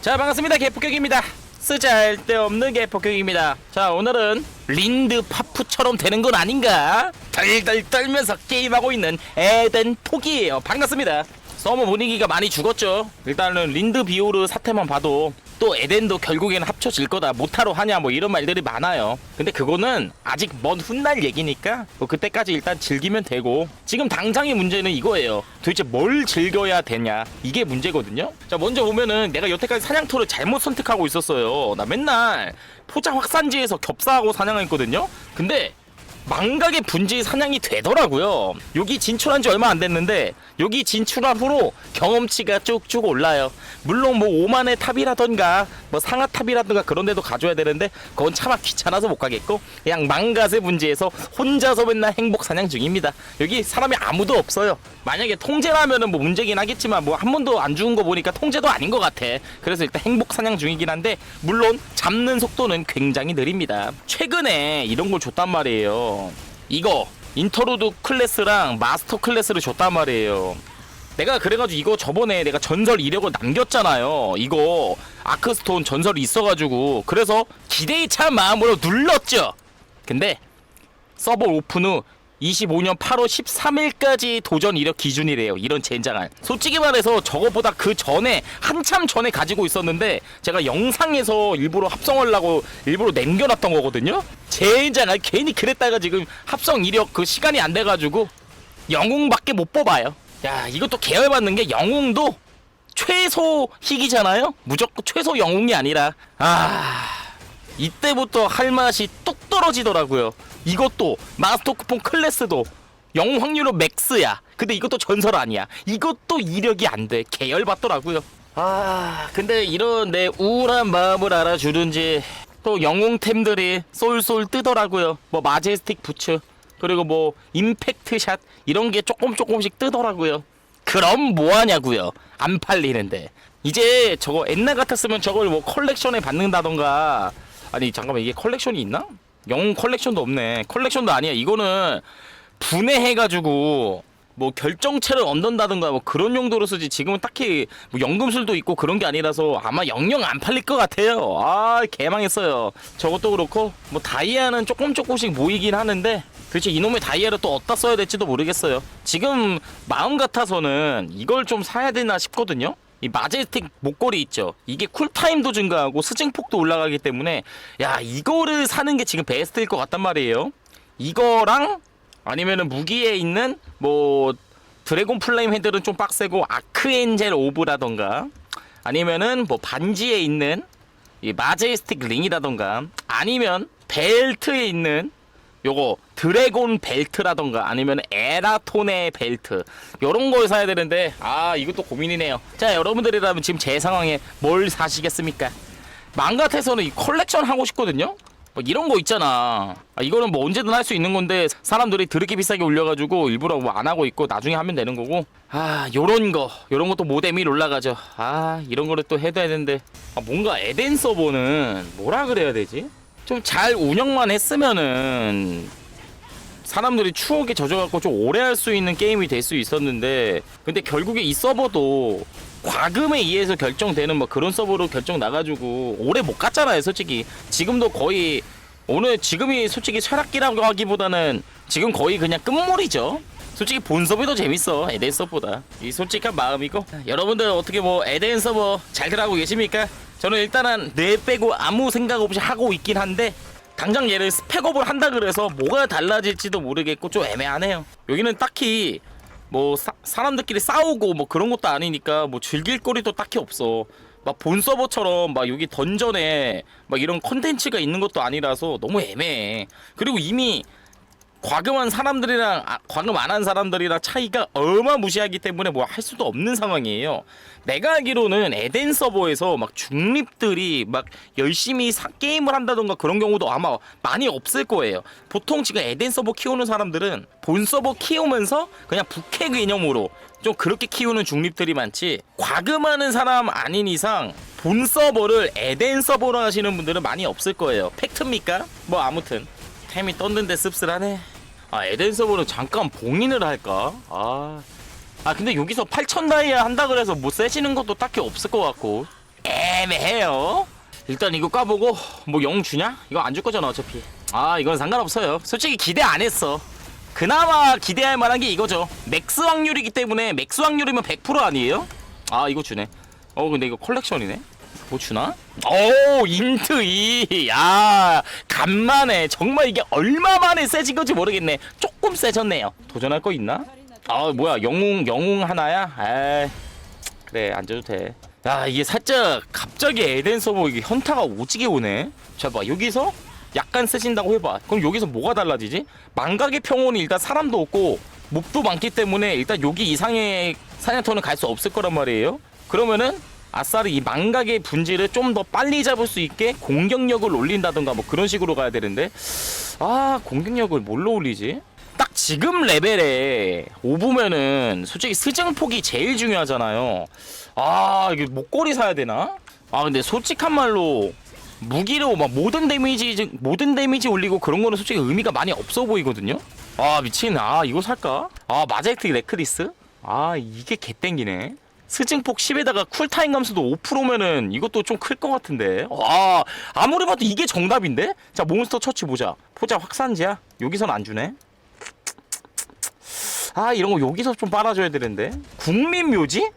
자 반갑습니다. 개폭격입니다. 쓰잘데없는 개폭격입니다. 자 오늘은 린드 파프처럼 되는 건 아닌가? 덜덜 떨면서 게임하고 있는 에덴 포기예요. 반갑습니다. 서머 분위기가 많이 죽었죠. 일단은 린드 비오르 사태만 봐도 또 에덴도 결국에는 합쳐질 거다 못하러 하냐 뭐 이런 말들이 많아요. 근데 그거는 아직 먼 훗날 얘기니까 뭐 그때까지 일단 즐기면 되고. 지금 당장의 문제는 이거예요. 도대체 뭘 즐겨야 되냐? 이게 문제거든요. 자 먼저 보면은 내가 여태까지 사냥터를 잘못 선택하고 있었어요. 나 맨날 포장 확산지에서 겹사하고 사냥했거든요. 근데 망각의 분지 사냥이 되더라고요. 여기 진출한 지 얼마 안 됐는데 여기 진출한 후로 경험치가 쭉쭉 올라요. 물론 뭐 5만의 탑이라던가 뭐 상하 탑이라던가 그런 데도 가져야 되는데 그건 차마 귀찮아서 못 가겠고 그냥 망갓의 분지에서 혼자서 맨날 행복 사냥 중입니다. 여기 사람이 아무도 없어요. 만약에 통제라면은 뭐 문제긴 하겠지만 뭐 한 번도 안 죽은 거 보니까 통제도 아닌 것 같아. 그래서 일단 행복 사냥 중이긴 한데 물론 잡는 속도는 굉장히 느립니다. 최근에 이런 걸 줬단 말이에요. 이거 인터로드 클래스랑 마스터 클래스를 줬단 말이에요. 내가 그래가지고 이거 저번에 내가 전설 이력을 남겼잖아요. 이거 아크스톤 전설이 있어가지고 그래서 기대에 찬 마음으로 눌렀죠. 근데 서버 오픈 후 25년 8월 13일까지 도전 이력 기준이래요. 이런 젠장한. 솔직히 말해서 저거보다 그 전에 한참 전에 가지고 있었는데 제가 영상에서 일부러 합성하려고 일부러 남겨놨던 거거든요. 젠장한 괜히 그랬다가 지금 합성 이력 그 시간이 안 돼가지고 영웅밖에 못 뽑아요. 야 이것도 계열받는 게 영웅도 최소 희귀잖아요. 무조건 최소 영웅이 아니라 아. 이때부터 할 맛이 뚝 떨어지더라고요. 이것도 마스터 쿠폰 클래스도 영 확률은 맥스야. 근데 이것도 전설 아니야. 이것도 이력이 안 돼. 계열 받더라고요. 아, 근데 이런 내 우울한 마음을 알아주는지 또 영웅템들이 쏠쏠 뜨더라고요. 뭐 마제스틱 부츠 그리고 뭐 임팩트 샷 이런 게 조금 조금씩 뜨더라고요. 그럼 뭐 하냐고요? 안 팔리는데. 이제 저거 옛날 같았으면 저걸 뭐 컬렉션에 받는다던가 아니 잠깐만 이게 컬렉션이 있나? 영웅 컬렉션도 없네. 컬렉션도 아니야. 이거는 분해해가지고 뭐 결정체를 얻는다든가 뭐 그런 용도로 쓰지 지금은 딱히 뭐 연금술도 있고 그런 게 아니라서 아마 영영 안 팔릴 것 같아요. 아 개망했어요. 저것도 그렇고 뭐 다이아는 조금 조금씩 모이긴 하는데 도대체 이놈의 다이아를 또 어디다 써야 될지도 모르겠어요. 지금 마음 같아서는 이걸 좀 사야 되나 싶거든요. 이 마제스틱 목걸이 있죠. 이게 쿨타임도 증가하고 스징폭도 올라가기 때문에 야 이거를 사는 게 지금 베스트일 것 같단 말이에요. 이거랑 아니면은 무기에 있는 뭐 드래곤 플레임 헤드는 좀 빡세고 아크 엔젤 오브라던가 아니면은 뭐 반지에 있는 이 마제스틱 링이라던가 아니면 벨트에 있는 요거 드래곤 벨트라던가 아니면 에라톤의 벨트. 요런 걸 사야 되는데 아 이것도 고민이네요. 자 여러분들이라면 지금 제 상황에 뭘 사시겠습니까? 망가태서는 이 컬렉션 하고 싶거든요? 뭐 이런 거 있잖아. 아, 이거는 뭐 언제든 할 수 있는 건데 사람들이 드럽게 비싸게 올려가지고 일부러 뭐 안 하고 있고 나중에 하면 되는 거고. 아 요런 거. 요런 것도 모뎀이 올라가죠. 아 이런 거를 또 해둬야 되는데. 아, 뭔가 에덴 서버는 뭐라 그래야 되지 좀 잘 운영만 했으면은 사람들이 추억에 젖어갖고 좀 오래 할 수 있는 게임이 될 수 있었는데 근데 결국에 이 서버도 과금에 의해서 결정되는 뭐 그런 서버로 결정 나가지고 오래 못 갔잖아요 솔직히. 지금도 거의 오늘 지금이 솔직히 쇠락기라고 하기보다는 지금 거의 그냥 끝물이죠. 솔직히 본 서버도 재밌어 에덴 서버보다. 이 솔직한 마음이고. 여러분들 어떻게 뭐 에덴 서버 잘들 하고 계십니까? 저는 일단은 뇌 빼고 아무 생각 없이 하고 있긴 한데 당장 얘를 스펙업을 한다 그래서 뭐가 달라질지도 모르겠고 좀 애매하네요. 여기는 딱히 뭐 사, 사람들끼리 싸우고 뭐 그런 것도 아니니까 뭐 즐길 거리도 딱히 없어. 막 본 서버처럼 막 여기 던전에 막 이런 컨텐츠가 있는 것도 아니라서 너무 애매해. 그리고 이미 과금한 사람들이랑 아, 과금 안 한 사람들이랑 차이가 어마무시하기 때문에 뭐 할 수도 없는 상황이에요. 내가 알기로는 에덴 서버에서 막 중립들이 막 열심히 사, 게임을 한다던가 그런 경우도 아마 많이 없을 거예요. 보통 지금 에덴 서버 키우는 사람들은 본 서버 키우면서 그냥 부캐 개념으로 좀 그렇게 키우는 중립들이 많지 과금하는 사람 아닌 이상 본 서버를 에덴 서버로 하시는 분들은 많이 없을 거예요. 팩트입니까? 뭐 아무튼 템이 떴는데 씁쓸하네. 아 에덴 서버는 잠깐 봉인을 할까? 아. 아 근데 여기서 8천 다이아 한다 그래서 뭐 세지는 것도 딱히 없을 것 같고 애매해요. 일단 이거 까보고 뭐 영 주냐? 이거 안 줄 거잖아 어차피. 아 이건 상관없어요. 솔직히 기대 안 했어. 그나마 기대할 만한 게 이거죠. 맥스 확률이기 때문에 맥스 확률이면 100% 아니에요? 아 이거 주네. 어 근데 이거 컬렉션이네. 뭐 주나? 오 인트 2. 야 간만에 정말 이게 얼마 만에 세진 건지 모르겠네. 조금 세졌네요. 도전할 거 있나? 아 뭐야 영웅 영웅 하나야? 에이 그래 안 줘도 돼. 야 이게 살짝 갑자기 에덴 서버 이게 현타가 오지게 오네. 자봐 여기서 약간 세진다고 해봐. 그럼 여기서 뭐가 달라지지? 망각의 평온이 일단 사람도 없고 몹도 많기 때문에 일단 여기 이상의 사냥터는 갈 수 없을 거란 말이에요. 그러면은 아싸리 이 망각의 분지를 좀 더 빨리 잡을 수 있게 공격력을 올린다던가 뭐 그런 식으로 가야 되는데 아 공격력을 뭘로 올리지? 딱 지금 레벨에 오브면은 솔직히 스증폭이 제일 중요하잖아요. 아 이게 목걸이 사야 되나? 아 근데 솔직한 말로 무기로 막 모든 데미지 모든 데미지 올리고 그런 거는 솔직히 의미가 많이 없어 보이거든요. 아 미친 아 이거 살까? 아 마제트 레크리스? 아 이게 개땡기네. 스증폭 10에다가 쿨타임 감소도 5%면은 이것도 좀 클 것 같은데. 와 아무리 봐도 이게 정답인데? 자 몬스터 처치 보자. 포자 확산지야. 여기선 안 주네. 아 이런 거 여기서 좀 빨아줘야 되는데 국민묘지?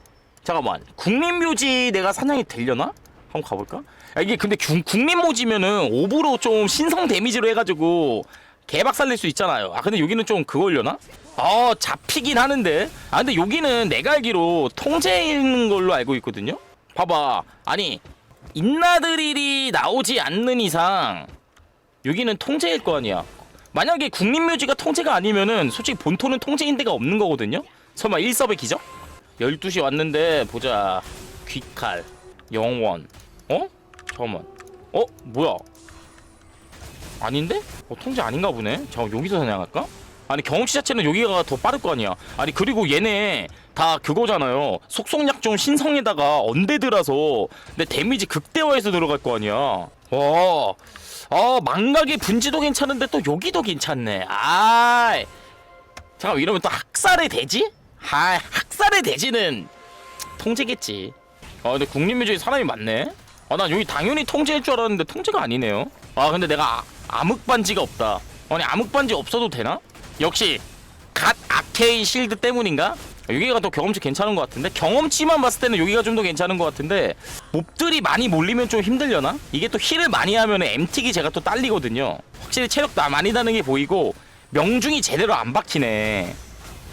잠깐만 국민묘지 내가 사냥이 되려나? 한번 가볼까? 야, 이게 근데 구- 국민묘지면은 오브로 좀 신성 데미지로 해가지고 개박 살릴 수 있잖아요 아 근데 여기는 좀 그걸려나? 어 잡히긴 하는데 아 근데 여기는 내가 알기로 통제인 걸로 알고 있거든요 봐봐 아니 인나드릴이 나오지 않는 이상 여기는 통제일 거 아니야. 만약에 국민묘지가 통제가 아니면은 솔직히 본토는 통제인 데가 없는 거거든요. 설마 1섭의 기적? 12시 왔는데 보자. 귀칼, 영원. 어? 잠깐만. 어? 뭐야? 아닌데? 어, 통제 아닌가 보네. 잠깐 여기서 사냥할까? 아니 경험치 자체는 여기가 더 빠를 거 아니야. 아니 그리고 얘네 다 그거잖아요. 속성약 좀 신성에다가 언데드라서 근데 데미지 극대화해서 들어갈 거 아니야. 와. 어 망각의 분지도 괜찮은데 또 여기도 괜찮네. 아. 잠깐 이러면 또 학살의 대지? 아 학살의 대지는 통제겠지. 아 근데 국립묘지에 사람이 많네. 아 난 여기 당연히 통제일 줄 알았는데 통제가 아니네요. 아 근데 내가 아, 암흑 반지가 없다. 아니 암흑 반지 없어도 되나? 역시 갓 아케인 실드 때문인가? 여기가 더 경험치 괜찮은 것 같은데 경험치만 봤을 때는 여기가 좀 더 괜찮은 것 같은데 몹들이 많이 몰리면 좀 힘들려나? 이게 또 힐을 많이 하면 MT기 제가 또 딸리거든요 확실히 체력 나 많이 나는 게 보이고 명중이 제대로 안 박히네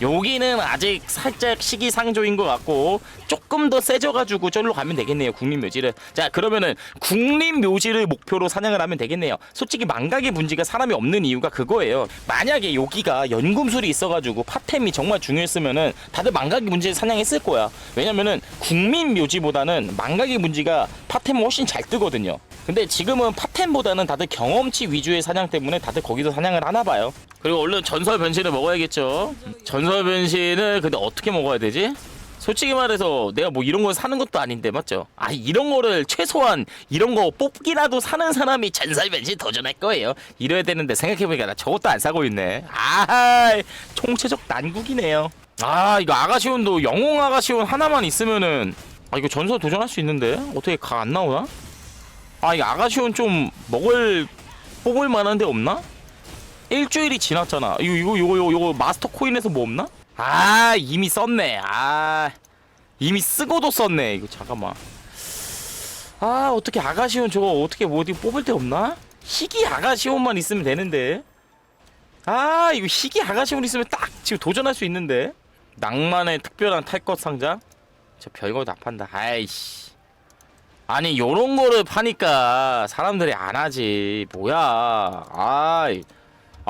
여기는 아직 살짝 시기상조인 것 같고 조금 더 세져가지고 저리로 가면 되겠네요 국립묘지를. 자 그러면은 국립묘지를 목표로 사냥을 하면 되겠네요. 솔직히 망각의 문제가 사람이 없는 이유가 그거예요. 만약에 여기가 연금술이 있어가지고 파템이 정말 중요했으면은 다들 망각의 문제를 사냥했을 거야. 왜냐면은 국민묘지보다는 망각의 문제가 파템은 훨씬 잘 뜨거든요. 근데 지금은 파템보다는 다들 경험치 위주의 사냥 때문에 다들 거기서 사냥을 하나 봐요. 그리고 얼른 전설 변신을 먹어야겠죠. 전설 변신을 근데 어떻게 먹어야 되지? 솔직히 말해서 내가 뭐 이런 걸 사는 것도 아닌데 맞죠? 아 이런 거를 최소한 이런 거 뽑기라도 사는 사람이 전설 변신 도전할 거예요. 이래야 되는데 생각해보니까 나 저것도 안 사고 있네. 아 총체적 난국이네요. 아 이거 아가시온도 영웅 아가시온 하나만 있으면은 아 이거 전설 도전할 수 있는데 어떻게 가 안 나오나? 아, 이 아가시온 좀 먹을 뽑을 만한 데 없나? 일주일이 지났잖아. 이거 이거 이거 이거, 이거 마스터 코인에서 뭐 없나? 아, 이미 썼네. 아. 이미 쓰고도 썼네. 이거 잠깐만. 아, 어떻게 아가시온 저거 어떻게 뭐 어디 뽑을 데 없나? 희귀 아가시온만 있으면 되는데. 아, 이거 희귀 아가시온 있으면 딱 지금 도전할 수 있는데. 낭만의 특별한 탈것 상자. 저 별거 다 판다. 아이씨. 아니 요런 거를 파니까 사람들이 안 하지 뭐야 아이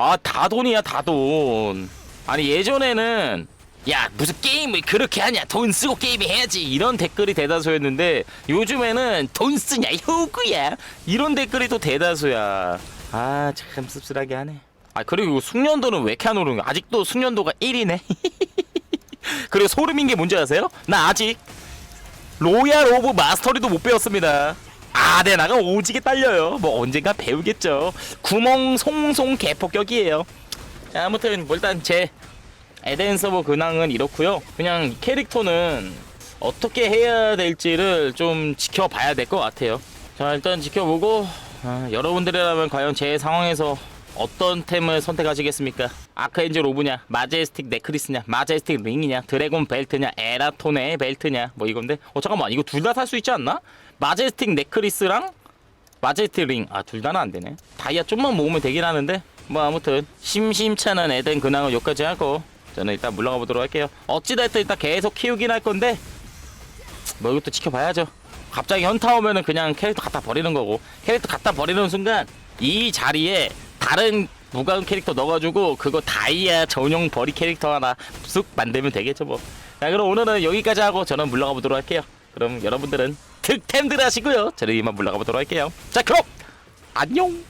아 다 돈이야 다 돈. 아니 예전에는 야 무슨 게임을 그렇게 하냐 돈 쓰고 게임 해야지 이런 댓글이 대다수였는데 요즘에는 돈 쓰냐 효구야. 이런 댓글이 또 대다수야. 아 참 씁쓸하게 하네. 아 그리고 숙련도는 왜 이렇게 안 오르는 거야? 아직도 숙련도가 1이네. 그리고 소름인 게 뭔지 아세요? 나 아직 로얄 오브 마스터리도 못 배웠습니다. 아데나가 오지게 딸려요. 뭐 언젠가 배우겠죠. 구멍 송송 개폭격이에요. 자, 아무튼 뭐 일단 제 에덴 서버 근황은 이렇고요. 그냥 캐릭터는 어떻게 해야 될지를 좀 지켜봐야 될 것 같아요. 자 일단 지켜보고 아, 여러분들이라면 과연 제 상황에서 어떤 템을 선택하시겠습니까? 아크엔젤 오브냐, 마제스틱 네크리스냐, 마제스틱 링이냐, 드래곤 벨트냐, 에라톤의 벨트냐, 뭐 이건데. 어 잠깐만 이거 둘 다 살 수 있지 않나? 마제스틱 네크리스랑 마제스틱 링. 아 둘 다는 안 되네. 다이아 좀만 모으면 되긴 하는데. 뭐 아무튼 심심찮은 에덴 근황은 여기까지 하고 저는 일단 물러가 보도록 할게요. 어찌됐든 일단 계속 키우긴 할 건데 뭐 이것도 지켜봐야죠. 갑자기 현타 오면은 그냥 캐릭터 갖다 버리는 거고 캐릭터 갖다 버리는 순간 이 자리에 다른 무과금 캐릭터 넣어가지고 그거 다이아 전용 버리 캐릭터 하나 쑥 만들면 되겠죠 뭐. 자 그럼 오늘은 여기까지 하고 저는 물러가 보도록 할게요. 그럼 여러분들은 득템들 하시고요. 저는 이만 물러가 보도록 할게요. 자 그럼 안녕.